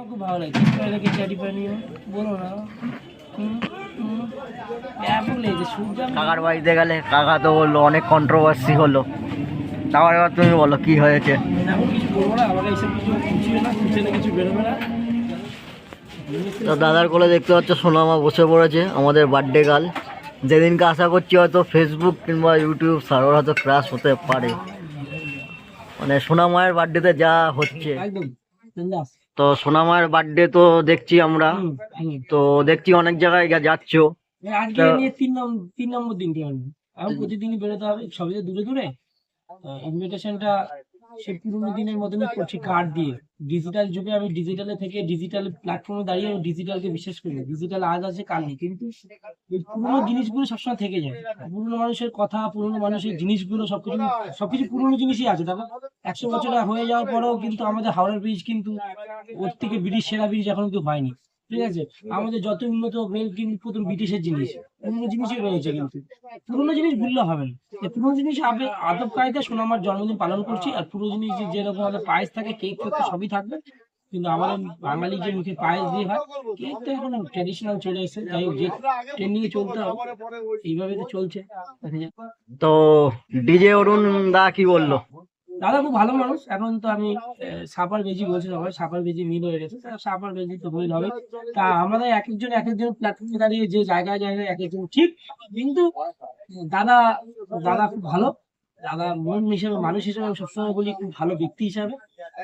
আমার খুব ভালো পানিও বলো না। ব্যাপক লেগেছে সূর্য কাকার বাড়িতে গেলে কাকা তো বলল অনেক কন্ট্রোভার্সি হলো। তারপর এবার তুমি বলো কি হয়েছে? এখন কিছু বলব না আমাকে এইসব কিছু খুঁজবে না খুঁজে না কিছু বেরোবে না। তো দাদার কোলে দেখতে পাচ্ছ সোনামা বসে পড়েছে আমাদের বার্থডে গার্ল যেদিনকে আশা করছি হয়তো ফেসবুক কিংবা ইউটিউব সার্ভার হয়তো ক্রাশ হতে পারে। মানে সোনামায়ের বার্থডেতে যা হচ্ছে। একদম। তো সোনামার বার্থডে তো দেখছি আমরা। তো দেখছি অনেক জায়গায় যাচ্ছ। আজকে নিয়ে তিন নম্বর তিন নম্বর দিনটি আমি প্রতিদিনই বেরোতে হবে সবই দূরে দূরে। ইনভিটেশনটা সে পুরোনো দিনের মতনই করছি কার্ড দিয়ে। ডিজিটাল যুগে আমি ডিজিটালে থেকে ডিজিটাল প্ল্যাটফর্মে দাঁড়িয়ে আমি ডিজিটালকে বিশ্বাস করি ডিজিটাল আজ আছে, কাল নেই। কিন্তু পুরোনো জিনিসগুলো সবসময় থেকে যায়। পুরোনো মানুষের কথা, পুরোনো মানুষের জিনিসগুলো, সবকিছু সবকিছু পুরোনো জিনিসই আছে। দেখো, একশো বছর হয়ে যাওয়ার পরেও কিন্তু আমাদের হাওড়ার ব্রিজ কিন্তু ওর থেকে ব্রিটিশ সেরা ব্রিজ এখন কিন্তু হয়নি। ঠিক আছে? আমাদের যত উন্নত রেল কিন্তু প্রথম ব্রিটিশের জিনিস। পুরোনো জিনিসই রয়েছে কিন্তু। পুরোনো জিনিস ভুললে হবে না। পুরোনো জিনিস আবে আদব কায়দা সোনামার জন্মদিন পালন করছি, আর পুরোনো জিনিস যেরকম আমাদের পায়েস থাকে কেক থাকে সবই থাকবে। কিন্তু আমাদের বাঙালি যে মুখে পায়েস দিয়ে হয় কেক তো এখন ট্রেডিশনাল চলে এসেছে। যাই হোক, যে ট্রেন্ডিং এ চলতে হবে এইভাবে তো চলছে। তো ডিজে অরুণ দা কি বলল? দাদা খুব ভালো মানুষ। এখন তো আমি সাপার বেজি বলছি সবাই সাপার বেজি মিল হয়ে গেছে। সাপার বেজি তো মিল হবে। তা আমাদের এক একজন এক একজন প্ল্যাটফর্মে দাঁড়িয়ে যে জায়গায় জায়গায় এক একজন ঠিক, কিন্তু দাদা দাদা খুব ভালো। দাদা মন হিসেবে, মানুষ হিসেবে আমি সবসময় বলি খুব ভালো ব্যক্তি হিসাবে।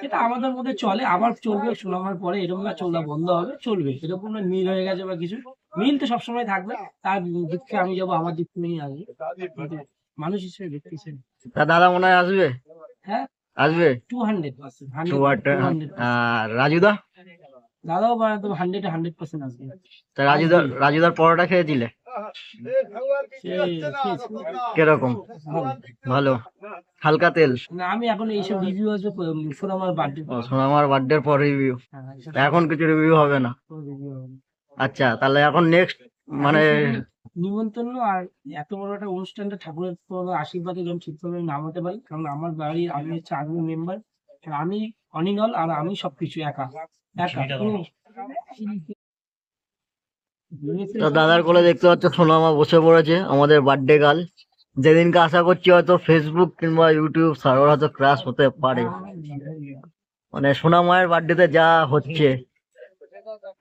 এটা আমাদের মধ্যে চলে, আবার চলবে, শোনাবার পরে এরকম না চলা বন্ধ হবে, চলবে। এরকম না মিল হয়ে গেছে বা কিছু। মিল তো সবসময় থাকবে। তার থেকে আমি যাব, আমার দিক থেকে নিয়ে আসবে। মানুষ হিসেবে ব্যক্তি হিসেবে। দাদা মনে হয় আসবে? আসবে? টু হান্ড্রেড পার্সেন্ট রাজুদা? দাদাও বানাতো হান্ড্রেড হান্ড্রেড পার্সেন্ট আসবে। তা রাজুদা রাজুদার পরোটা খেয়েছিলে। কীরকম? ভালো। হালকা তেল? না আমি এখন এইসব রিভিউ আসবে শোনো আমার বার্থডে সোনামার বার্থডের পর রিভিউ এখন কিছু রিভিউ হবে না। আচ্ছা তাহলে এখন নেক্সট মানে নিমন্ত্রণ আর এত বড় একটা অনুষ্ঠানটা ঠাকুরের কোনো আশীর্বাদে যেন ঠিকভাবে নামাতে পারি কারণ আমার বাড়ির আমি হচ্ছে আর্মি মেম্বার আমি অনিনল আর আমি সবকিছু একা একা। তো দাদার কোলে দেখতে পাচ্ছ সোনামা বসে পড়েছে আমাদের বার্থডে গাল যেদিনকে আশা করছি হয়তো ফেসবুক কিংবা ইউটিউব সার্ভার হয়তো ক্রাশ হতে পারে। মানে সোনামায়ের বার্থডেতে যা হচ্ছে।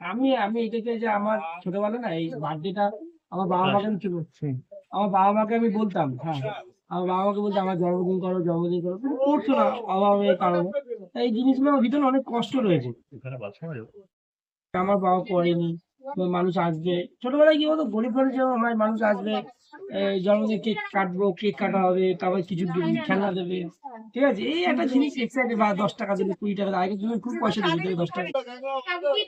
আমি আমি এটাকে যে আমার ছোটবেলা না এই বার্থডেটা আমার বাবা মাকে আমি করছি। আমার বাবা মাকে আমি বলতাম হ্যাঁ আমার বাবা মাকে বলতাম আমার জন্মদিন করো জন্মদিন করো। করছ না অভাবের কারণে। এই জিনিসগুলো আমার ভিতরে অনেক কষ্ট রয়েছে। আমার বাবা করেনি। মানুষ আসবে। ছোটবেলায় কি বলতো গরিব ঘরে যেমন আমার মানুষ আসবে জন্মদিন কেক কাটবো কেক কাটা হবে তারপর কিছু দিবি, খেলনা দেবে। ঠিক আছে? এই একটা জিনিস এক্সাইটেড বা দশ টাকা দিলে কুড়ি টাকা। আগের দিনে খুব পয়সা দিবে থেকে দশ টাকা।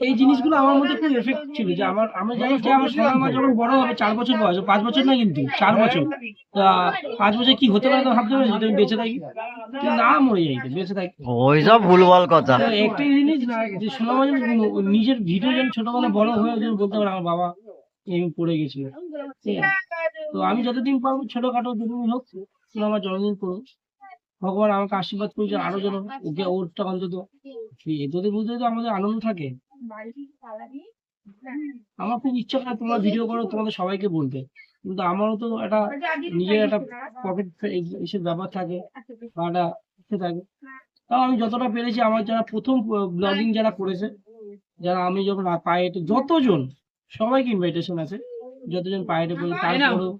এই জিনিসগুলো আমার মধ্যে খুব এফেক্ট ছিল যে আমার আমি জানি যে আমার সোনা মা যখন বড় হবে চার বছর বয়স পাঁচ বছর না কিন্তু চার বছর। তা পাঁচ বছর কি হতে পারে তো ভাবতে পারি যদি আমি বেঁচে থাকি। না মরে যাই বেঁচে থাকি। ওইসব ভুলভাল কথা। তো একটাই জিনিস না যে সোনা নিজের ভিডিও যেন ছোটবেলা বড় হয়ে যেন বলতে পারে আমার বাবা এই পড়ে গেছিল। ঠিক আছে। তো আমি যতদিন পারব ছোটখাটো যতদিন হোক সোনা আমার জন্মদিন করুক ভগবান আমাকে আশীর্বাদ করেছে আরও যেন ওকে ওরটা অন্তত এতদের বলতে তো আমাদের আনন্দ থাকে। আমার খুব ইচ্ছা করে তোমরা ভিডিও করো তোমাদের সবাইকে বলতে কিন্তু আমারও তো একটা নিজের একটা পকেট এসব ব্যাপার থাকে বা একটা থাকে। তাও আমি যতটা পেরেছি আমার যারা প্রথম ব্লগিং যারা করেছে যারা আমি যখন আ- পায়ে হেঁটে যতজন সবাইকে ইনভাইটেশন আছে। যতজন পায়ে হেঁটে করেছে তারপরেও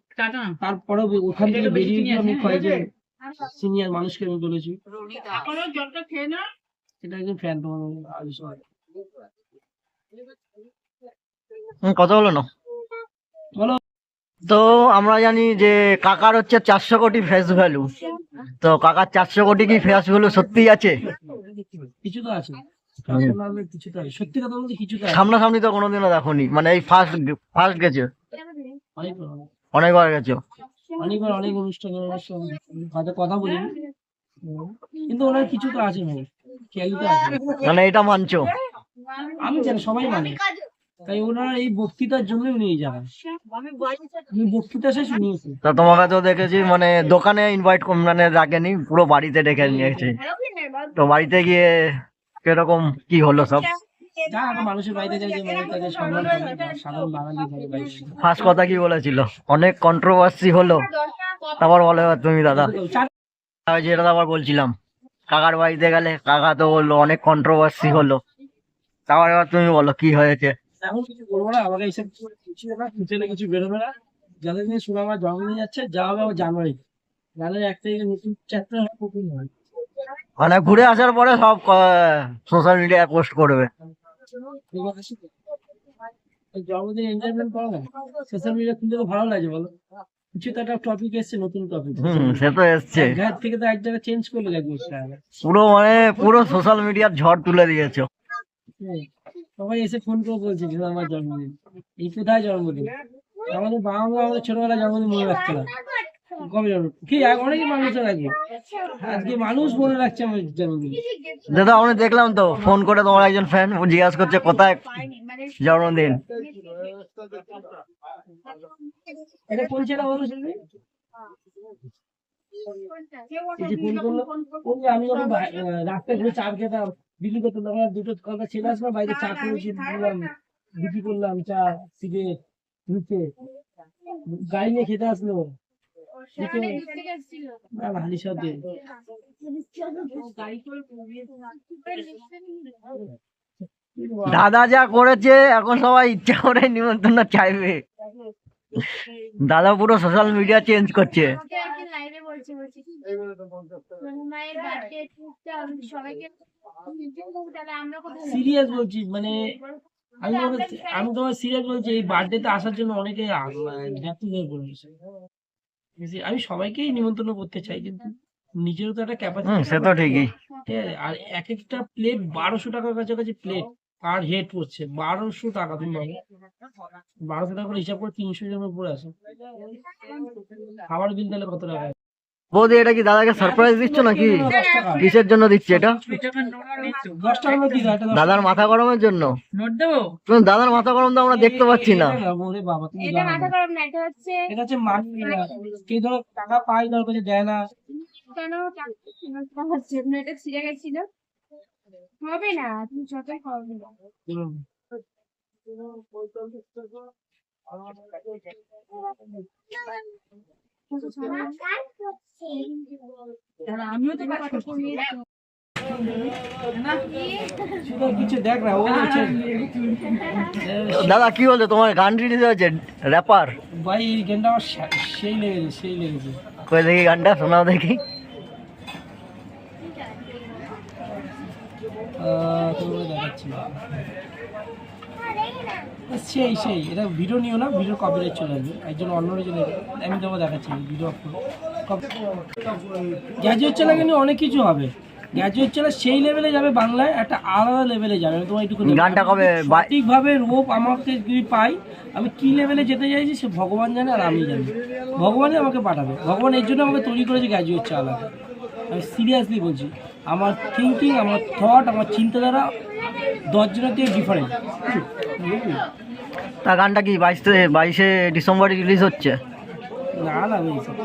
তারপরেও ওখান থেকে বেরিয়ে গিয়ে আমি কয়েকজন সিনিয়র মানুষকে আমি বলেছি। এটা একজন ফ্যান কথা বলো না। বলো। তো আমরা জানি যে কাকার হচ্ছে চারশো কোটি ফেস ভ্যালু তো কাকার চারশো কোটি কি ফেস ভ্যালু সত্যি আছে? কিছু তো আছে। সত্যি কথা বলতে সামনাসামনি তো কোনোদিনও দেখোনি। মানে এই ফার্স্ট ফার্স্ট গেছে? অনেকবার গেছো? অনেকবার অনেক অনুষ্ঠান হয়তো কথা বলি কিন্তু ওনার কিছু তো আছে ভাই খেয়ালি আছে। মানে এটা মানছো? আমি জানি সবাই মানে। তাই ওনার এই বক্তৃতার জন্য উনি এই জায়গায়। বক্তৃতা শেষ শুনিয়েছে তা তোমাকে তো দেখেছি মানে দোকানে ইনভাইট মানে রাখেনি পুরো বাড়িতে ডেকে নিয়েছে তো বাড়িতে গিয়ে কীরকম কি হলো সব? ফার্স্ট কথা কি বলেছিল? অনেক কন্ট্রোভার্সি হলো। তারপর বলো এবার তুমি দাদা। যেটা আবার বলছিলাম কাকার বাড়িতে গেলে কাকা তো বলল অনেক কন্ট্রোভার্সি হলো। তারপর এবার তুমি বলো কি হয়েছে? এখন কিছু বলব না আমাকে এইসব কিছু না ফিউচারে কিছু বেরোবে না। যাদের শুনে আমার যাচ্ছে যা হবে আমার জানুয়ারি। জানুয়ারি এক তারিখে নতুন চ্যাপ্টার হয়। মানে ঘুরে আসার পরে সব সোশ্যাল মিডিয়ায় পোস্ট করবে। জন্মদিন এনজয়মেন্ট করো না সোশ্যাল মিডিয়া খুলতে তো ভালো লাগে বলো। কিছু তো একটা টপিক এসছে নতুন টপিক সে তো এসছে। থেকে তো এক চেঞ্জ করলে লাগবে পুরো মানে পুরো সোশ্যাল মিডিয়ার ঝড় তুলে দিয়েছ। সবাই এসে ফোন করে বলছে যে আমার জন্মদিন। এই কোথায় জন্মদিন? আমাদের বাবা মা আমাদের ছোটবেলায় জন্মদিন মনে রাখতো না। দাদা আমি দেখলাম তো ফোন করে তোমার একজন ফ্যান জিজ্ঞাসা করছে কোথায় জন্মদিন। আমি যখন রাস্তায় ঘুরে চা খেতাম বিক্রি করতাম তখন দুটো ছেলে আসলো বাইরে চা করেছি দিলাম বিক্রি করলাম চা সিগারেট নিচে গাড়ি নিয়ে খেতে আসলো। দাদা যা করেছে এখন সবাই ইচ্ছা করে নিমন্ত্রণ চাইবে। দাদা পুরো সোশ্যাল মিডিয়া চেঞ্জ করছে। বার্থডে? সিরিয়াস বলছি মানে আমি তোমাকে আমি তোমার সিরিয়াস বলছি এই বার্থডেতে আসার জন্য অনেকে ব্যাকুল হয়ে পড়েছে? আমি সবাইকেই নিমন্ত্রণ করতে চাই কিন্তু নিজেরও তো একটা হুম ক্যাপাসিটি সে তো ঠিকই। ঠিক আছে? আর এক একটা প্লেট বারোশো টাকার কাছাকাছি প্লেট পার হেড পড়ছে। বারোশো টাকা তুমি ভাবো। বারোশো টাকা করে হিসাব করে তিনশো জনের উপরে আছে খাবার বিল তাহলে কত টাকা? বৌদি এটা কি দাদাকে সারপ্রাইজ দিচ্ছ নাকি কিসের জন্য দিচ্ছে এটা হয়, দাদার মাথা গরমের জন্য নোট দেবো কিন্তু দাদার মাথা গরম তো আমরা দেখতে পাচ্ছি না মানি টাকা পাই দেয় হবে না তুমি যতই হবে না। আমিও তো কাজ করছি। শুধু কিছু দেখ না ও হচ্ছে দাদা কি বলছো? তোমার গান রিলিজ হয়েছে র্যাপার ভাই এই আমার সেই লেগেছে সেই লেগেছে। কই দেখি গানটা শোনাও দেখি। আহ, তোমাকে দেখাচ্ছি। সেই সেই এটা ভিডিও নিও না ভিডিও কপিরাইট চলে আসবে। একজন অন্য চলে আমি তোমাকে দেখাচ্ছি ভিডিও গ্র্যাজুয়েট চ্যানেল কিন্তু অনেক কিছু হবে। গ্র্যাজুয়েট চ্যানেল সেই লেভেলে যাবে বাংলায় একটা আলাদা লেভেলে যাবে। আমি তোমার একটু গানটা কবে? সঠিকভাবে রূপ আমাকে যদি পাই আমি কি লেভেলে যেতে চাইছি সে ভগবান জানে আর আমি জানি। ভগবানই আমাকে পাঠাবে। ভগবান এর জন্য আমাকে তৈরি করেছে গ্র্যাজুয়েট চালাতে আমি সিরিয়াসলি বলছি আমার থিঙ্কিং আমার থট আমার চিন্তাধারা দশজনের থেকে ডিফারেন্ট তা গানটা কি বাইশে বাইশে ডিসেম্বরে রিলিজ হচ্ছে? না না এইসব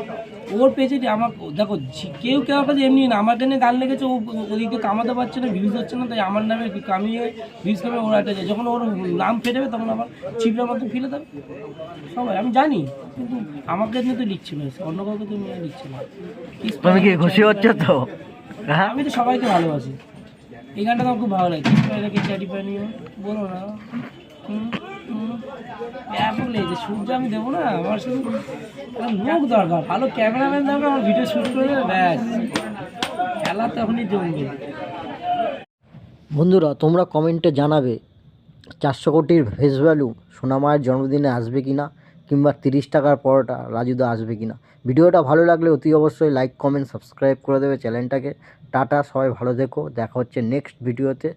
ওর পেজে আমার দেখো কেউ কেউ কাছে এমনি না আমার কাছে গান লেগেছে ও ওদিকে কামাতে পারছে না ভিউজ হচ্ছে না তাই আমার নামে কামিয়ে ভিউজ কামিয়ে ওর একটা যায়। যখন ওর নাম ফেটে যাবে তখন আবার ছিপড়ার মতো ফেলে দেবে। সবাই আমি জানি কিন্তু আমাকে নিয়ে তো লিখছিল অন্য কাউকে তো নিয়ে লিখছিল না। তুমি কি খুশি হচ্ছে তো? হ্যাঁ? আমি তো সবাইকে ভালোবাসি। এই গানটা আমার খুব ভালো লাগে। চাটি পাই নিয়ে বলো না। লেগেছে সূর্য আমি দেবো না। আমার শুধু লোক দরকার। ভালো ক্যামেরাম্যান দরকার, আমার ভিডিও করে ব্যাস। খেলা তখনই জমবে। বন্ধুরা, তোমরা কমেন্টে জানাবে চারশো কোটির ফেস ভ্যালু সোনামায়ের জন্মদিনে আসবে কি না কিংবা তিরিশ টাকার পরোটা রাজুদা আসবে কি না ভিডিওটা ভালো লাগলে অতি অবশ্যই লাইক কমেন্ট সাবস্ক্রাইব করে দেবে চ্যানেলটাকে। টাটা, সবাই ভালো থেকো। দেখা হচ্ছে নেক্সট ভিডিওতে